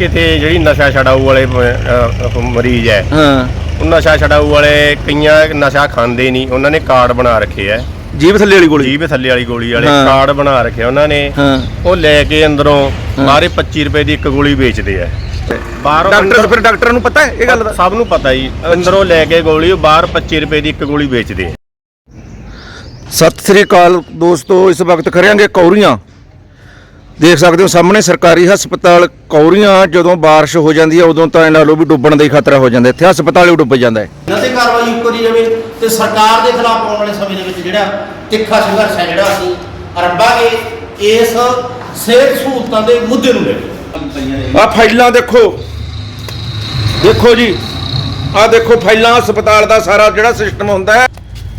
ਇੱਥੇ ਜਿਹੜੀ ਨਸ਼ਾ ਛਡਾਊ ਵਾਲੇ ਅਹ, ਮਰੀਜ਼ ਹੈ। ਹਾਂ। ਉਹ ਨਸ਼ਾ ਛਡਾਊ ਵਾਲੇ ਕਈਆਂ ਨਸ਼ਾ ਖਾਂਦੇ ਨਹੀਂ ਉਹਨਾਂ ਨੇ ਕਾਰਡ ਬਣਾ ਰੱਖੇ ਆ ਜੀਭ ਥੱਲੇ ਵਾਲੀ ਗੋਲੀ? ਜੀਭ ਥੱਲੇ ਵਾਲੀ ਗੋਲੀ ਵਾਲੇ ਹਾਂ। ਕਾਰਡ ਬਣਾ ਰੱਖੇ ਉਹਨਾਂ ਨੇ। ਹਾਂ। ਉਹ ਲੈ ਕੇ ਅੰਦਰੋਂ ਬਾਹਰੇ 25 ਰੁਪਏ ਦੀ ਇੱਕ ਗੋਲੀ ਵੇਚਦੇ ਆ। ਬਾਹਰੋਂ ਡਾਕਟਰ ਫਿਰ ਡਾਕਟਰਾਂ ਨੂੰ ਪਤਾ ਹੈ ਇਹ ਗੱਲ ਦਾ? ਸਭ ਨੂੰ ਪਤਾ ਜੀ। ਅੰਦਰੋਂ ਲੈ ਕੇ ਗੋਲੀ ਉਹ ਬਾਹਰ 25 ਰੁਪਏ ਦੀ ਇੱਕ ਗੋਲੀ ਵੇਚਦੇ ਆ। ਸਤਿ ਸ੍ਰੀ ਅਕਾਲ ਦੋਸਤੋ ਇਸ ਵਕਤ ਕਰਾਂਗੇ ਕੌਰੀਆਂ। ਦੇਖ ਸਕਦੇ ਹੋ ਸਾਹਮਣੇ ਸਰਕਾਰੀ ਹਸਪਤਾਲ ਕੌਰੀਆਂ ਜਦੋਂ ਬਾਰਿਸ਼ ਹੋ ਜਾਂਦੀ ਹੈ ਉਦੋਂ ਤਾਂ ਇਹਨਾਂ ਲੋ ਵੀ ਡੁੱਬਣ ਦਾ ਹੀ ਖਤਰਾ ਹੋ ਜਾਂਦਾ ਇੱਥੇ ਹਸਪਤਾਲ ਹੀ ਡੁੱਬ ਜਾਂਦਾ ਹੈ। ਇਹਨਾਂ ਤੇ ਕਾਰਵਾਈ ਕਰੀ ਜਾਵੇ ਤੇ ਸਰਕਾਰ ਦੇ ਖਿਲਾਫ ਆਉਣ ਵਾਲੇ ਸਮੇਂ ਦੇ ਵਿੱਚ ਜਿਹੜਾ ਤਿੱਖਾ ਸੰਘਰਸ਼ ਹੈ ਜਿਹੜਾ ਅਸੀਂ ਅਰੰਭਾਂਗੇ ਇਸ ਸਿਹਤ ਸਹੂਲਤਾਂ ਦੇ ਮੁੱਦੇ ਨੂੰ ਲੈ ਕੇ। ਆ ਫਾਈਲਾਂ ਦੇਖੋ। ਦੇਖੋ ਜੀ ਆ ਦੇਖੋ ਫਾਈਲਾਂ ਹਸਪਤਾਲ ਦਾ ਸਾਰਾ ਜਿਹੜਾ ਸਿਸਟਮ ਹੁੰਦਾ ਹੈ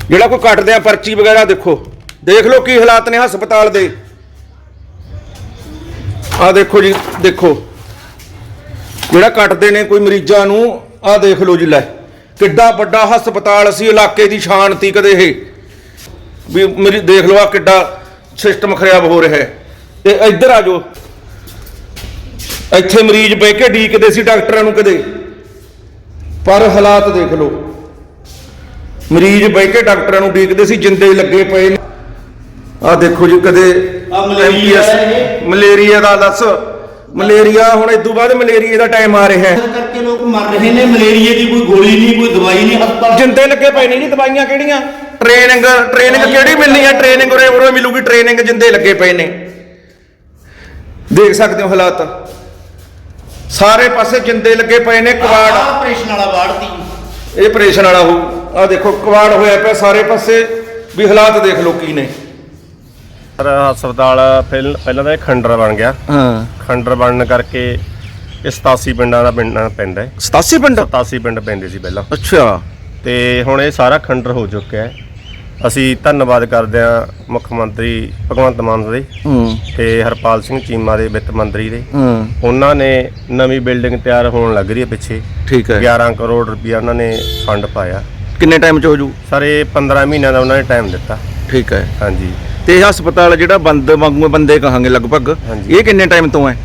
ਜਿਹੜਾ ਕੋਈ ਕੱਟਦੇ ਆ ਪਰਚੀ ਵਗੈਰਾ ਦੇਖੋ। ਦੇਖ ਲਓ ਕੀ ਹਾਲਾਤ ਨੇ ਹਸਪਤਾਲ ਦੇ। ਆ ਦੇਖੋ ਜੀ, ਦੇਖੋ। ਜਿਹੜਾ ਕੱਟਦੇ ਨੇ ਕੋਈ ਮਰੀਜ਼ਾਂ ਨੂੰ, ਆ ਦੇਖ ਲਓ ਜੀ ਲੈ। ਕਿੱਡਾ ਵੱਡਾ ਹਸਪਤਾਲ ਅਸੀਂ ਇਲਾਕੇ ਦੀ ਸ਼ਾਨ ਤੀ ਕਦੇ ਇਹ। ਵੀ ਮੇਰੀ ਦੇਖ ਲਓ ਆ ਕਿੱਡਾ ਸਿਸਟਮ ਖਰਾਬ ਹੋ ਰਿਹਾ ਹੈ। ਤੇ ਇੱਧਰ ਆ ਜਾਓ। ਇੱਥੇ ਮਰੀਜ਼ ਬਹਿ ਕੇ ਡੀਕਦੇ ਸੀ ਡਾਕਟਰਾਂ ਨੂੰ ਕਦੇ। ਪਰ ਹਾਲਾਤ ਦੇਖ ਲਓ। ਮਰੀਜ਼ ਬਹਿ ਕੇ ਡਾਕਟਰਾਂ ਨੂੰ ਡੀਕਦੇ ਸੀ, ਜਿੰਦੇ ਲੱਗੇ ਪਏ ਨੇ। ਆ ਦੇਖੋ ਜੀ ਕਦੇ ਆਹ ਮਲੇਰੀਆ ਇਹ। ਮਲੇਰੀਆ ਦਾ ਦੱਸ। ਮਲੇਰੀਆ ਹੁਣ ਇਦੋਂ ਬਾਅਦ ਮਲੇਰੀਆ ਦਾ ਟਾਈਮ ਆ ਰਿਹਾ ਹੈ। ਇਸ ਕਰਕੇ ਲੋਕ ਮਰ ਰਹੇ ਨੇ ਮਲੇਰੀਏ ਦੀ ਕੋਈ ਗੋਲੀ ਨਹੀਂ ਕੋਈ ਦਵਾਈ ਨਹੀਂ ਹਸਪਤਾਲ ਜਿੰਦੇ ਲੱਗੇ ਪਏ ਨੇ ਜੀ ਦਵਾਈਆਂ ਕਿਹੜੀਆਂ? ਟ੍ਰੇਨਿੰਗ ਟ੍ਰੇਨਿੰਗ ਕਿਹੜੀ ਮਿਲਣੀ ਹੈ? ਟ੍ਰੇਨਿੰਗ ਉਰੇ ਉਰੇ ਮਿਲੂਗੀ ਟ੍ਰੇਨਿੰਗ ਜਿੰਦੇ ਲੱਗੇ ਪਏ ਨੇ। ਦੇਖ ਸਕਦੇ ਹੋ ਹਾਲਾਤ। ਸਾਰੇ ਪਾਸੇ ਜਿੰਦੇ ਲੱਗੇ ਪਏ ਨੇ ਕਵਾੜ ਆਪਰੇਸ਼ਨ ਵਾਲਾ ਵਾਰਡ ਦੀ। ਇਹ ਆਪਰੇਸ਼ਨ ਵਾਲਾ ਹੋ ਆ ਦੇਖੋ ਕਵਾੜ ਹੋਇਆ ਪਿਆ ਸਾਰੇ ਪਾਸੇ। ਵੀ ਹਾਲਾਤ ਦੇਖ ਲਓ ਕੀ ਨੇ। ਹਸਪਤਾਲ ਪਹਿਲ- ਪਹਿਲਾਂ ਤਾਂ ਇਹ ਖੰਡਰ ਬਣ ਗਿਆ। ਹਾਂ। ਖੰਡਰ ਬਣਨ ਕਰਕੇ ਇਹ 87 ਪਿੰਡਾਂ ਦਾ ਪਿੰਡ ਪੈਂਦਾ ਹੈ। 87 ਪਿੰਡ? 87 ਪਿੰਡ ਪੈਂਦੇ ਸੀ ਪਹਿਲਾਂ। ਅੱਛਾ। ਤੇ ਹੁਣ ਇਹ ਸਾਰਾ ਖੰਡਰ ਹੋ ਚੁੱਕਿਆ ਹੈ। ਅਸੀਂ ਧੰਨਵਾਦ ਕਰਦੇ ਹਾਂ ਮੁੱਖ ਮੰਤਰੀ ਭਗਵੰਤ ਮਾਨ ਦੇ ਹੂੰ। ਤੇ ਹਰਪਾਲ ਸਿੰਘ ਚੀਮਾ ਦੇ ਵਿੱਤ ਮੰਤਰੀ ਦੇ। ਹੂੰ। ਉਹਨਾਂ ਨੇ ਨਵੀਂ ਬਿਲਡਿੰਗ ਤਿਆਰ ਹੋਣ ਲੱਗ ਰਹੀ ਹੈ ਪਿੱਛੇ। ਠੀਕ ਹੈ। 11 ਕਰੋੜ ਰੁਪਇਆ ਉਹਨਾਂ ਨੇ ਫੰਡ ਪਾਇਆ। ਕਿੰਨੇ ਟਾਈਮ ਚ ਹੋ ਜੂ? ਸਰ ਇਹ 15 ਮਹੀਨਿਆਂ ਦਾ ਉਹਨਾਂ ਨੇ ਟਾਈਮ ਦਿੱਤਾ। ਠੀਕ ਹੈ। ਹਾਂਜੀ। ਤੇ ਇਹ ਹਸਪਤਾਲ ਜਿਹੜਾ ਬੰਦ ਵਾਂਗੂ ਬੰਦੇ ਕਹਾਂਗੇ ਲਗਭਗ ਹਾਂਜੀ। ਇਹ ਕਿੰਨੇ ਟਾਈਮ ਤੋਂ ਹੈ?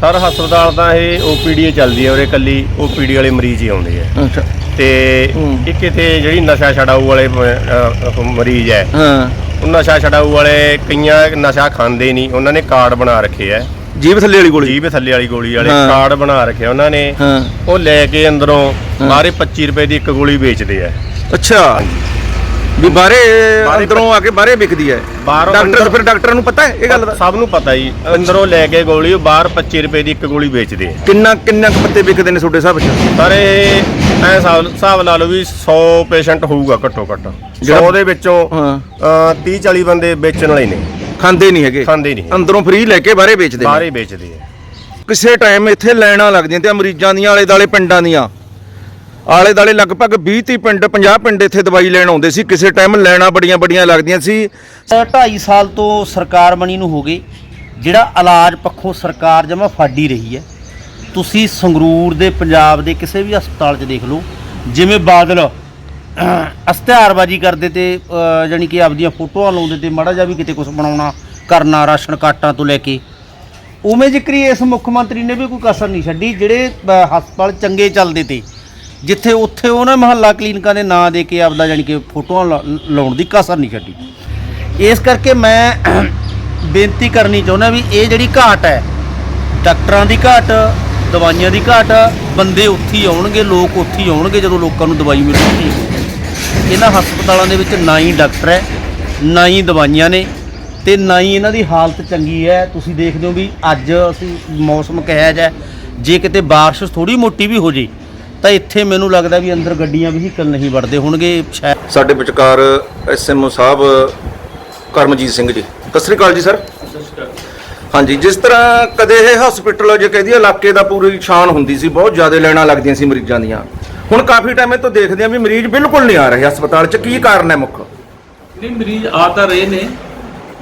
ਸਰ ਹਸਪਤਾਲ ਤਾਂ ਇਹ ਓਪੀਡੀ ਚੱਲਦੀ ਹੈ ਉਰੇ ਕੱਲੀ ਓਪੀਡੀ ਵਾਲੇ ਮਰੀਜ਼ ਹੀ ਆਉਂਦੇ ਆ। ਅੱਛਾ। ਤੇ ਹੂੰ। ਇੱਕ ਇੱਥੇ ਜਿਹੜੀ ਨਸ਼ਾ ਛਡਾਊ ਵਾਲੇ ਮਰੀਜ਼ ਹੈ। ਹਾਂ। ਉਹ ਨਸ਼ਾ ਛਡਾਊ ਵਾਲੇ ਕਈਆਂ ਨਸ਼ਾ ਖਾਂਦੇ ਨਹੀਂ ਉਹਨਾਂ ਨੇ ਕਾਰਡ ਬਣਾ ਰੱਖੇ ਆ। ਜੀਭ ਥੱਲੇ ਵਾਲੀ ਗੋਲੀ? ਜੀਭ ਥੱਲੇ ਵਾਲੀ ਗੋਲੀ ਵਾਲੇ ਹਾਂ। ਕਾਰਡ ਬਣਾ ਰੱਖੇ ਉਹਨਾਂ ਨੇ। ਹਾਂ। ਉਹ ਲੈ ਕੇ ਅੰਦਰੋਂ ਬਾਹਰੇ 25 ਰੁਪਏ ਦੀ ਇੱਕ ਗੋਲੀ ਵੇਚਦੇ ਆ। ਅੱਛਾ। ਵੀ ਬਾਹਰੇ ਅੰਦਰੋਂ ਆ ਕੇ ਬਾਹਰੇ ਵਿਕਦੀ ਹੈ। ਬਾਹਰੋਂ ਡਾਕਟਰ ਫਿਰ ਡਾਕਟਰਾਂ ਨੂੰ ਪਤਾ ਹੈ ਇਹ ਗੱਲ ਦਾ? ਸਭ ਨੂੰ ਪਤਾ ਜੀ। ਅੰਦਰੋਂ ਲੈ ਕੇ ਗੋਲੀ ਉਹ ਬਾਹਰ 25 ਰੁਪਏ ਦੀ ਇੱਕ ਗੋਲੀ ਵੇਚਦੇ ਆ। ਕਿੰਨਾ ਕਿੰਨਾ ਕੁ ਪੱਤੇ ਵਿਕਦੇ ਨੇ ਤੁਹਾਡੇ ਹਿਸਾਬ 'ਚ? ਪਰ ਇਹ ਐ ਹਿਸਾਬ ਲਾ ਲਓ ਵੀ 100 ਪੇਸ਼ੈਂਟ ਹੋਊਗਾ ਘੱਟੋ ਘੱਟ। 100 ਜਿਹੜਾ- ਦੇ ਵਿੱਚੋਂ ਹਾਂ। 30 40 ਬੰਦੇ ਵੇਚਣ ਵਾਲੇ ਨੇ। ਖਾਂਦੇ ਨਹੀਂ ਹੈਗੇ। ਖਾਂਦੇ ਨਹੀਂ। ਅੰਦਰੋਂ ਫ੍ਰੀ ਲੈ ਕੇ ਬਾਹਰੇ ਵੇਚਦੇ ਬਾਹਰੇ ਵੇਚਦੇ ਆ। ਕਿਸੇ ਟਾਈਮ ਇੱਥੇ ਲਾਈਨਾਂ ਲੱਗਦੀਆਂ ਤੇ ਮਰੀਜ਼ਾਂ ਦੀਆਂ ਆਲੇ ਦਾਲੇ ਪਿੰਡਾਂ ਦੀਆਂ। ਆਲੇ ਦਾਲੇ ਲਗਭਗ 20 30 ਪਿੰਡ 50 ਪਿੰਡ ਇੱਥੇ ਦਵਾਈ ਲੈਣ ਆਉਂਦੇ ਸੀ। ਕਿਸੇ ਟਾਈਮ ਲੈਣਾ ਬੜੀਆਂ ਬੜੀਆਂ ਲੱਗਦੀਆਂ ਸੀ। 2.5 ਸਾਲ ਤੋਂ ਸਰਕਾਰ ਬਣੀ ਨੂੰ ਹੋ ਗਏ ਜਿਹੜਾ ਇਲਾਜ ਪੱਖੋਂ ਸਰਕਾਰ ਜਮਾ ਫਾਡੀ ਰਹੀ ਹੈ। ਤੁਸੀਂ ਸੰਗਰੂਰ ਦੇ ਪੰਜਾਬ ਦੇ ਕਿਸੇ ਵੀ ਹਸਪਤਾਲ 'ਚ ਦੇਖ ਲਓ ਜਿਵੇਂ ਬਾਦਲ ਅਹ, ਅਸ਼ਤਿਹਾਰਬਾਜ਼ੀ ਕਰਦੇ ਤੇ ਅਹ, ਜਾਣੀ ਕਿ ਆਪਦੀਆਂ ਫੋਟੋਆਂ ਲਾਉਂਦੇ ਤੇ ਮਾੜਾ ਜਿਹਾ ਵੀ ਕਿਤੇ ਕੁਝ ਬਣਾਉਣਾ ਕਰਨਾ ਰਾਸ਼ਨ ਕਾਟਾਂ ਤੋਂ ਲੈ ਕੇ। ਉਵੇਂ ਜ਼ਿਕਰੀ ਇਸ ਮੁੱਖ ਮੰਤਰੀ ਨੇ ਵੀ ਕੋਈ ਕਸਰ ਨਹੀਂ ਛੱਡੀ ਜਿਹੜੇ ਹਸਪਤਾਲ ਚੰਗੇ ਚੱਲਦੇ ਤੇ। ਜਿੱਥੇ ਉੱਥੇ ਉਹਨਾਂ ਮਹੱਲਾ ਕਲੀਨਿਕਾਂ ਦੇ ਨਾਂ ਦੇ ਕੇ ਆਪਦਾ ਜਾਣੀ ਕਿ ਫੋਟੋਆਂ ਲਾ- ਲਾਉਣ ਦੀ ਕਸਰ ਨਹੀਂ ਛੱਡੀ। ਇਸ ਕਰਕੇ ਮੈਂ ਬੇਨਤੀ ਕਰਨੀ ਚਾਹੁੰਦਾ ਵੀ ਇਹ ਜਿਹੜੀ ਘਾਟ ਹੈ, ਡਾਕਟਰਾਂ ਦੀ ਘਾਟ, ਦਵਾਈਆਂ ਦੀ ਘਾਟ, ਬੰਦੇ ਉੱਥੇ ਹੀ ਆਉਣਗੇ, ਲੋਕ ਉੱਥੇ ਹੀ ਆਉਣਗੇ ਜਦੋਂ ਲੋਕਾਂ ਨੂੰ ਦਵਾਈ ਮਿਲੂਗੀ। ਇਹਨਾਂ ਹਸਪਤਾਲਾਂ ਦੇ ਵਿੱਚ ਨਾ ਹੀ ਡਾਕਟਰ ਹੈ, ਨਾ ਹੀ ਦਵਾਈਆਂ ਨੇ ਤੇ ਨਾ ਹੀ ਇਹਨਾਂ ਦੀ ਹਾਲਤ ਚੰਗੀ ਹੈ। ਤੁਸੀਂ ਦੇਖਦੇ ਹੋ ਵੀ ਅੱਜ ਅਸੀਂ ਮੌਸਮ ਕਿਹਾ ਜਾ ਜੇ ਕਿਤੇ ਬਾਰਿਸ਼ ਥੋੜੀ ਮੋਟੀ ਵੀ ਹੋ ਜੇ ਤਾਂ ਇੱਥੇ ਮੈਨੂੰ ਲੱਗਦਾ ਵੀ ਅੰਦਰ ਗੱਡੀਆਂ ਵਹੀਕਲ ਨਹੀਂ ਵੜਦੇ ਹੋਣਗੇ ਸ਼ਾਇਦ ਸਾਡੇ ਵਿਚਕਾਰ ਐਸਐਮਓ ਸਾਹਿਬ ਕਰਮਜੀਤ ਸਿੰਘ ਜੀ। ਸਤਿ ਸ੍ਰੀ ਅਕਾਲ ਜੀ ਸਰ। ਹਾਂਜੀ ਜਿਸ ਤਰ੍ਹਾਂ ਕਦੇ ਇਹ ਹਸਪੀਟਲ ਜੇ ਕਹਦੀ ਇਲਾਕੇ ਦਾ ਪੂਰੀ ਸ਼ਾਨ ਹੁੰਦੀ ਸੀ ਬਹੁਤ ਜ਼ਿਆਦਾ ਲੈਣਾ ਲੱਗਦੀਆਂ ਸੀ ਮਰੀਜ਼ਾਂ ਦੀਆਂ। ਹੁਣ ਕਾਫੀ ਟਾਈਮ ਇਹ ਤੋਂ ਦੇਖਦੇ ਆ ਵੀ ਮਰੀਜ਼ ਬਿਲਕੁਲ ਨਹੀਂ ਆ ਰਹੇ ਹਸਪਤਾਲ 'ਚ ਕੀ ਕਾਰਨ ਹੈ ਮੁੱਖ? ਨਹੀਂ ਮਰੀਜ਼ ਆ ਤਾਂ ਰਹੇ ਨੇ।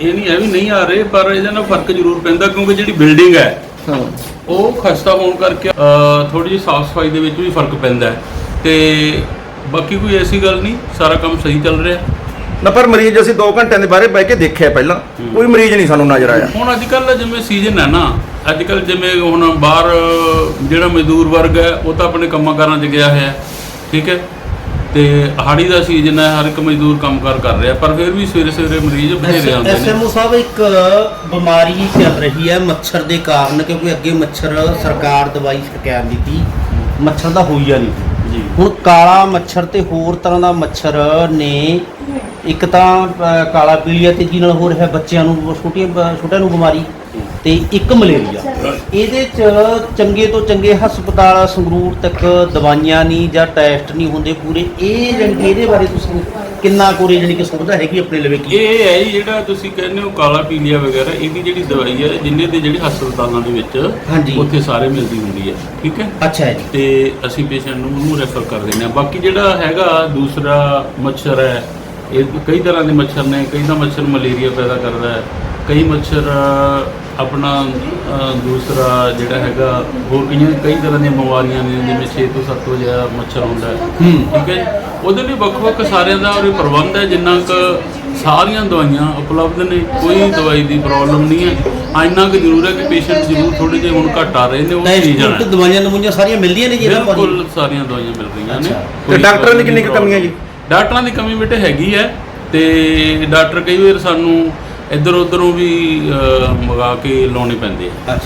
ਇਹ ਨਹੀਂ ਹੈ ਵੀ ਨਹੀਂ ਆ ਰਹੇ ਪਰ ਇਹਦੇ ਨਾਲ ਫ਼ਰਕ ਜ਼ਰੂਰ ਪੈਂਦਾ ਕਿਉਂਕਿ ਜਿਹੜੀ ਬਿਲਡਿੰਗ ਹੈ ਹਾਂ। ਉਹ ਖਸਤਾ ਹੋਣ ਕਰਕੇ ਥੋੜੀ ਜਿਹੀ ਸਾਫ਼ ਸਫ਼ਾਈ ਦੇ ਵਿੱਚ ਵੀ ਫ਼ਰਕ ਪੈਂਦਾ ਹੈ। ਤੇ ਬਾਕੀ ਕੋਈ ਐਸੀ ਗੱਲ ਨਹੀਂ ਸਾਰਾ ਕੰਮ ਸਹੀ ਚੱਲ ਰਿਹਾ। ਨਾ ਪਰ ਮਰੀਜ਼ ਅਸੀਂ 2 ਘੰਟਿਆਂ ਦੇ ਬਾਰੇ ਬਹਿ ਕੇ ਦੇਖਿਆ ਪਹਿਲਾਂ। ਕੋਈ ਮਰੀਜ਼ ਨਹੀਂ ਸਾਨੂੰ ਨਜ਼ਰ ਆਇਆ। ਹੁਣ ਅੱਜ ਕੱਲ ਜਿਵੇਂ ਸੀਜ਼ਨ ਹੈ ਨਾ ਅੱਜ ਕੱਲ ਜਿਵੇਂ ਹੁਣ ਬਾਹਰ ਜਿਹੜਾ ਮਜ਼ਦੂਰ ਵਰਗ ਹੈ ਉਹ ਤਾਂ ਆਪਣੇ ਕੰਮਾਂ ਕਾਰਾਂ 'ਚ ਗਿਆ ਹੋਇਆ ਹੈ। ਠੀਕ ਹੈ? ਤੇ ਹਾੜੀ ਦਾ ਸੀਜ਼ਨ ਹੈ ਹਰ ਇੱਕ ਮਜ਼ਦੂਰ ਕੰਮਕਾਰ ਕਰ ਰਿਹਾ ਪਰ ਫਿਰ ਵੀ ਸਵੇਰੇ ਸਵੇਰੇ ਮਰੀਜ਼ ਬਥੇਰੇ ਆਉਂਦੇ ਨੇ। ਐਸਐਮਓ ਸਾਹਿਬ ਇੱਕ ਬਿਮਾਰੀ ਚੱਲ ਰਹੀ ਹੈ ਮੱਛਰ ਦੇ ਕਾਰਨ ਕਿਉਂਕਿ ਅੱਗੇ ਮੱਛਰ ਸਰਕਾਰ ਦਵਾਈ ਸਰਕਾਰ ਦਿੱਤੀ। ਮੱਛਰ ਦਾ ਹੋਈਆ ਨਹੀਂ। ਜੀ। ਹੁਣ ਕਾਲਾ ਮੱਛਰ ਤੇ ਹੋਰ ਤਰ੍ਹਾਂ ਦਾ ਮੱਛਰ ਨੇ ਇੱਕ ਤਾਂ ਕਾਲਾ ਪੀਲੀਆ ਤੇਜ਼ੀ ਨਾਲ ਹੋ ਰਿਹਾ ਬੱਚਿਆਂ ਨੂੰ ਛੋਟੀਆਂ ਛੋਟਿਆਂ ਨੂੰ ਬਿਮਾਰੀ। ਤੇ ਇੱਕ ਮਲੇਰੀਆ। ਇਹਦੇ ਚ ਚੰਗੇ ਤੋਂ ਚੰਗੇ ਹਸਪਤਾਲ ਸੰਗਰੂਰ ਤੱਕ ਦਵਾਈਆਂ ਨਹੀਂ ਜਾਂ ਟੈਸਟ ਨਹੀਂ ਹੁੰਦੇ ਪੂਰੇ। ਇਹ ਜਾਣੀ ਕਿ ਇਹਦੇ ਬਾਰੇ ਤੁਸੀਂ ਕਿੰਨਾ ਕੋਰੇ ਜਾਨੀ ਕਿ ਸੁਵਿਧਾ ਹੈਗੀ ਆਪਣੇ ਲਵੇ ਕੀ? ਇਹ ਹੈ ਜੀ ਜਿਹੜਾ ਤੁਸੀਂ ਕਹਿੰਦੇ ਹੋ ਕਾਲਾ ਪੀਲੀਆ ਵਗੈਰਾ ਇਹਦੀ ਜਿਹੜੀ ਦਵਾਈ ਹੈ ਜਿੰਨੇ ਦੇ ਜਿਹੜੇ ਹਸਪਤਾਲਾਂ ਦੇ ਵਿੱਚ। ਉੱਥੇ ਸਾਰੇ ਮਿਲਦੀ ਹੁੰਦੀ ਹੈ ਠੀਕ ਹੈ? ਅੱਛਾ ਜੀ। ਤੇ ਅਸੀਂ ਪੇਸ਼ੈਂਟ ਨੂੰ ਉਹਨੂੰ ਰੈਫਰ ਕਰ ਦਿੰਦੇ ਹਾਂ। ਬਾਕੀ ਜਿਹੜਾ ਹੈਗਾ ਦੂਸਰਾ ਮੱਛਰ ਹੈ ਇਹ ਕਈ ਤਰ੍ਹਾਂ ਦੇ ਮੱਛਰ ਨੇ ਕਈ ਦਾ ਮੱਛਰ ਮਲੇਰੀਆ ਪੈਦਾ ਕਰਦਾ ਹੈ ਕਈ ਮੱਛਰ ਆਪਣਾ ਦੂਸਰਾ ਜਿਹੜਾ ਹੈਗਾ ਹੋਰ ਕਈਆਂ ਕਈ ਤਰ੍ਹਾਂ ਦੀਆਂ ਬਿਮਾਰੀਆਂ ਨੇ ਜਿਵੇਂ 6 ਤੋਂ 7 ਵਜੇ ਮੱਛਰ ਹੁੰਦਾ ਹੈ। ਠੀਕ ਹੈ ਜੀ? ਉਹਦੇ ਲਈ ਵੱਖ-ਵੱਖ ਸਾਰਿਆਂ ਦਾ ਉਰੇ ਪ੍ਰਬੰਧ ਹੈ ਜਿੰਨਾ ਕੁ ਸਾਰੀਆਂ ਦਵਾਈਆਂ ਉਪਲਬਧ ਨੇ ਕੋਈ ਦਵਾਈ ਦੀ ਪ੍ਰੋਬਲਮ ਨਹੀਂ ਹੈ। ਇੰਨਾ ਕੁ ਜ਼ਰੂਰ ਹੈ ਕਿ ਪੇਸ਼ੈਂਟ ਜ਼ਰੂਰ ਥੋੜੇ ਜਿਹੇ ਹੁਣ ਘੱਟ ਆ ਰਹੇ ਨੇ ਉਹ ਚੀਜ਼ ਹੈ ਦਵਾਈਆਂ ਨਮੂਨੀਆਂ ਸਾਰੀਆਂ ਮਿਲਦੀਆਂ ਨੇ ਜੀ ਇਹਨਾਂ ਕੋਲ। ਬਿਲਕੁਲ ਸਾਰੀਆਂ ਦਵਾਈਆਂ ਮਿਲ ਰਹੀਆਂ ਨੇ। ਤੇ ਡਾਕਟਰਾਂ ਦੀ ਕਿੰਨੀ ਕੁ problem ਕਮੀ ਹੈ ਜੀ? ਡਾਕਟਰਾਂ ਦੀ ਕਮੀ ਬੇਟੇ ਹੈਗੀ ਹੈ ਤੇ ਡਾਕਟਰ ਕਈ ਵਾਰ ਸਾਨੂੰ ਇੱਧਰ ਉੱਧਰੋਂ ਵੀ ਅਹ, ਮੰਗਾ ਕੇ ਲਾਉਣੇ ਪੈਂਦੇ ਆ।